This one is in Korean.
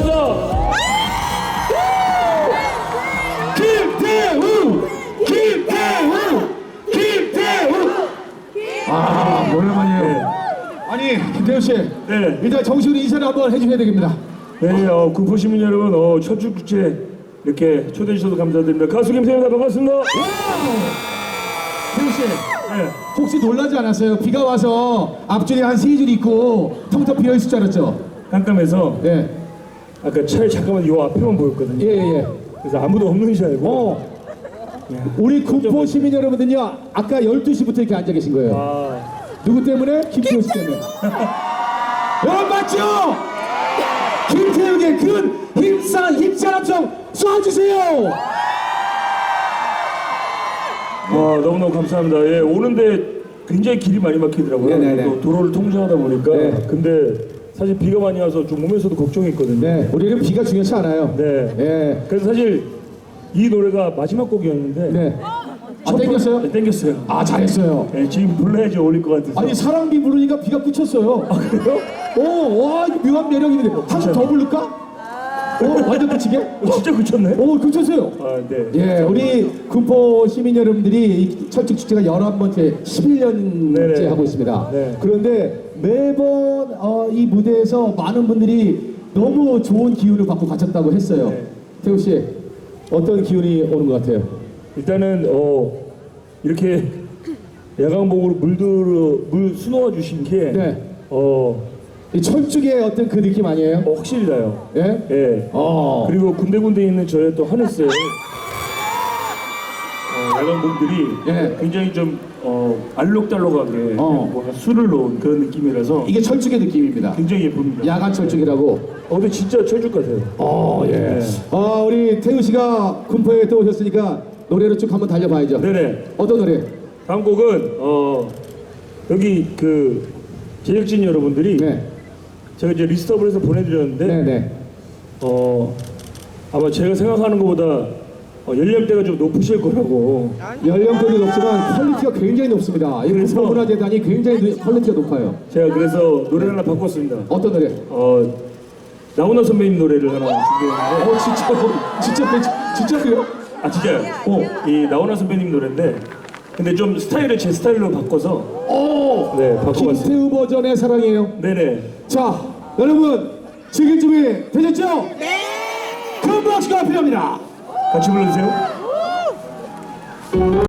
감사합니다 김태우 김태우 김태우 아, 오랜만이에요. 아니, 김태우 씨. 네. 일단 정식으로 인사를 한번 해주셔야 되겠습니다. 네, 어, 군포 시민 여러분, 어, 천주국제 이렇게 초대해 주셔서 감사드립니다. 가수 김태우입니다. 반갑습니다. 태우 씨. 네. 혹시 놀라지 않았어요? 비가 와서 앞줄이 한 세 줄 있고 텅텅 비어 있을 줄 알았죠? 깜깜해서 예. 아까 차에 잠깐만 요 앞에만 보였거든요. 예, 예, 예. 그래서 아무도 없는 줄 알고. 어. 우리 군포 시민 여러분들요, 아까 12시부터 이렇게 앉아 계신 거예요. 아, 누구 때문에? 김태우 씨 때문에. 여러분 맞죠? 김태우의 그 힘싸, 힘찬 좀 쏴주세요! 와, 너무너무 감사합니다. 예, 오는데 굉장히 길이 많이 막히더라고요. 네네네. 또 도로를 통제하다 보니까. 네. 근데 사실 비가 많이 와서 좀 몸에서도 걱정했거든요. 네, 우리는 비가 중요치 않아요. 네. 예. 그래서 사실 이 노래가 마지막 곡이었는데 네. 아, 땡겼어요? 네, 땡겼어요. 아, 잘했어요. 네, 지금 불러야지 어울릴 것 같아서. 아니, 사랑비 부르니까 비가 그쳤어요. 그래요? 오, 와, 이거 묘한 매력이 있는데. 한번더 부를까? 어, 완전 끝이게? 어, 진짜 그쳤네? 오, 그쳤어요. 아, 네. 예, 우리 군포 시민 여러분들이 이 철쭉 축제가 11번째, 11년째 네네. 하고 있습니다. 네. 그런데 매번 어, 이 무대에서 많은 분들이 너무 좋은 기운을 받고 가셨다고 했어요. 네. 태우 씨, 어떤 기운이 오는 것 같아요? 일단은 어 이렇게 야광봉으로 물들어 물 수놓아 주신 게 네. 어, 이 철쭉의 어떤 그 느낌 아니에요? 어, 확실히 나요. 예? 예. 어. 그리고 군데군데 있는 저의 또 하네스에 어, 야광봉들이 예. 굉장히 좀 어, 알록달록하게 어. 뭔가 술을 놓은 그런 느낌이라서 이게 철쭉의 느낌입니다. 굉장히 예쁩니다. 야간 철쭉이라고. 어, 근데 진짜 철쭉 같아요. 어, 예. 네. 아, 우리 태우 씨가 군포에 또 오셨으니까 노래로 쭉 한번 달려봐야죠. 네네. 어떤 노래? 다음 곡은 어, 여기 그 제작진 여러분들이 네. 제가 이제 리스트업을 해서 보내드렸는데 네, 네. 어, 아마 제가 생각하는 것보다 어, 연령대가 좀 높으실 거라고 연령대도 높지만 퀄리티가 굉장히 높습니다. 이 그래서- 군포문화재단이 굉장히 노- 퀄리티가 높아요. 제가 그래서 노래를 하나 바꿨습니다. 어떤 노래? 어, 나훈아 선배님 노래를 하나 준비했는데 어, 진짜, 진짜, 진짜 그래요? 아 진짜요? 어, 이 나훈아 선배님 노래인데 근데 좀 스타일을 제 스타일로 바꿔서 오! 네 바꿔봤습니다. 김태우 버전의 사랑이에요. 네네. 자, 여러분, 즐길 준비 되셨죠? 네! 큰 박수가 필요합니다. 같이 불러주세요.